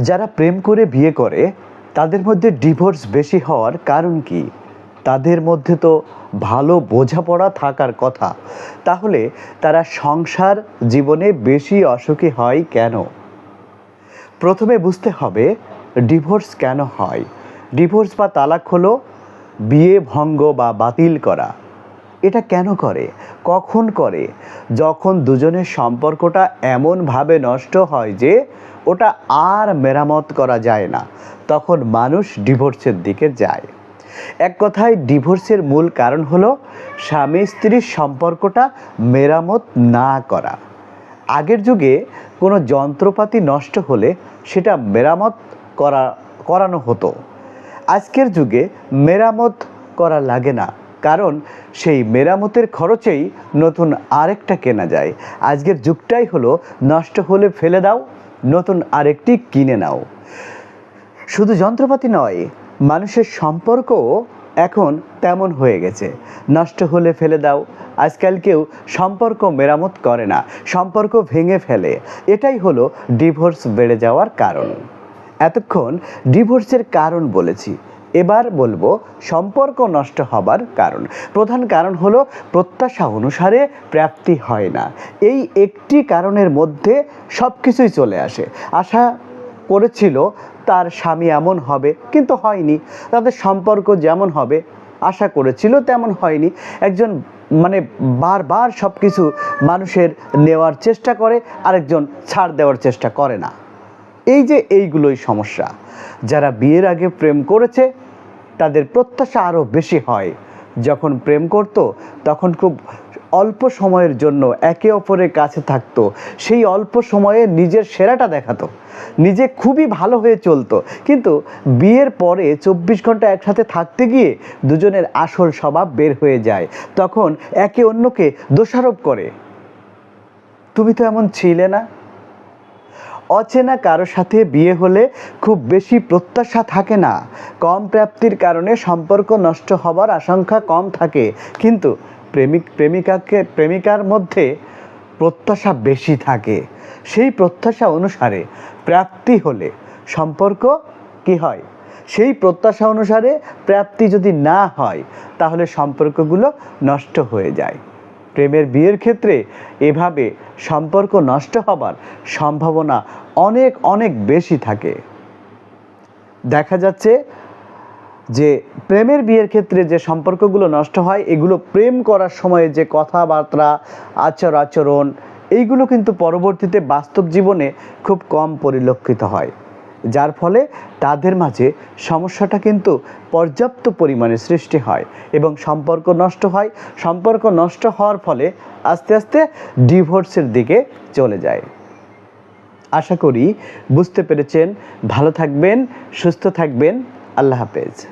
যারা প্রেম করে বিয়ে করে, তাদের মধ্যে ডিভোর্স বেশি হওয়ার কারণ কি? তাদের মধ্যে তো ভালো বোঝাপড়া থাকার কথা। তাহলে তারা সংসার জীবনে বেশি অসুখী হয় কেন? প্রথমে বুঝতে হবে, ডিভোর্স কেন হয়? ডিভোর্স বা তালাক হলো বিয়ে, ভঙ্গ বা বাতিল করা। এটা কেন করে? কখন করে? যখন দুজনের সম্পর্কটা এমনভাবে নষ্ট হয় যে ওটা আর মেরামত করা যায় না। তখন মানুষ ডিভোর্সের দিকে যায়। এক কথায় ডিভোর্সের মূল কারণ হলো স্বামী স্ত্রীর সম্পর্কটা মেরামত না করা। আগের যুগে কোনো যন্ত্রপাতি নষ্ট হলে সেটা মেরামত করা, করানো হতো। আজকের যুগে মেরামত করা লাগে না, কারণ সেই মেরামতের খরচেই নতুন আরেকটা কেনা যায়। আজকের যুগটাই হলো নষ্ট হলে ফেলে দাও নতুন আরেকটি কিনে নাও। শুধু যন্ত্রপাতি নয়, মানুষের সম্পর্কও এখন তেমন হয়ে গেছে। নষ্ট হলে ফেলে দাও, আজকাল কেউ সম্পর্ক মেরামত করে না, সম্পর্ক ভেঙে ফেলে। এটাই হলো ডিভোর্স বেড়ে যাওয়ার কারণ। এতক্ষণ ডিভোর্সের কারণ বলেছি। এবার বলব সম্পর্ক নষ্ট হবার কারণ। প্রধান কারণ হলো প্রত্যাশা অনুসারে প্রাপ্তি হয় না। এই একটি কারণের মধ্যে সব কিছুই চলে আসে। আশা করেছিল তার স্বামী এমন হবে, কিন্তু হয়নি। তাদের সম্পর্ক যেমন হবে, আশা করেছিল তেমন হয়নি। একজন মানে বারবার সব কিছু মানুষের নেওয়ার চেষ্টা করে, আরেকজন ছাড় দেওয়ার চেষ্টা করে না। এই যে এইগুলোই সমস্যা। যারা বিয়ের আগে প্রেম করেছে তাদের প্রত্যাশা আরও বেশি হয়। যখন প্রেম করত, তখন খুব অল্প সময়ের জন্য একে অপরের কাছে থাকতো। সেই অল্প সময়ে নিজের সেরাটা দেখাতো। নিজে খুবই ভালো হয়ে চলতো। কিন্তু বিয়ের পরে চব্বিশ ঘণ্টা একসাথে থাকতে গিয়ে দুজনের আসল স্বভাব বের হয়ে যায়। তখন একে অন্যকে দোষারোপ করে। তুমি তো এমন ছিলে না। অচেনা কারও সাথে বিয়ে হলে খুব বেশি প্রত্যাশা থাকে না। কম প্রাপ্তির কারণে সম্পর্ক নষ্ট হবার আশঙ্কা কম থাকে। কিন্তু প্রেমিক, প্রেমিকাকে, প্রেমিকার মধ্যে প্রত্যাশা বেশি থাকে। সেই প্রত্যাশা অনুসারে প্রাপ্তি হলে সম্পর্ক কি হয়? সেই প্রত্যাশা অনুসারে প্রাপ্তি যদি না হয়, তাহলে সম্পর্কগুলো নষ্ট হয়ে যায়। প্রেমের বিয়ের ক্ষেত্রে এভাবে সম্পর্ক নষ্ট হবার সম্ভাবনা অনেক অনেক বেশি থাকে। দেখা যাচ্ছে যে প্রেমের বিয়ের ক্ষেত্রে যে সম্পর্কগুলো নষ্ট হয়, এগুলো প্রেম করার সময় যে কথাবার্তা আচার আচরণ এইগুলো কিন্তু পরবর্তীতে বাস্তব জীবনে খুব কম পরিলক্ষিত হয়। যার ফলে তাদের মাঝে সমস্যাটা কিন্তু পর্যাপ্ত পরিমাণে সৃষ্টি হয় এবং সম্পর্ক নষ্ট হয়। সম্পর্ক নষ্ট হওয়ার ফলে আস্তে আস্তে ডিভোর্সের দিকে চলে যায়। আশা করি বুঝতে পেরেছেন। ভালো থাকবেন, সুস্থ থাকবেন। আল্লাহ হাফেজ।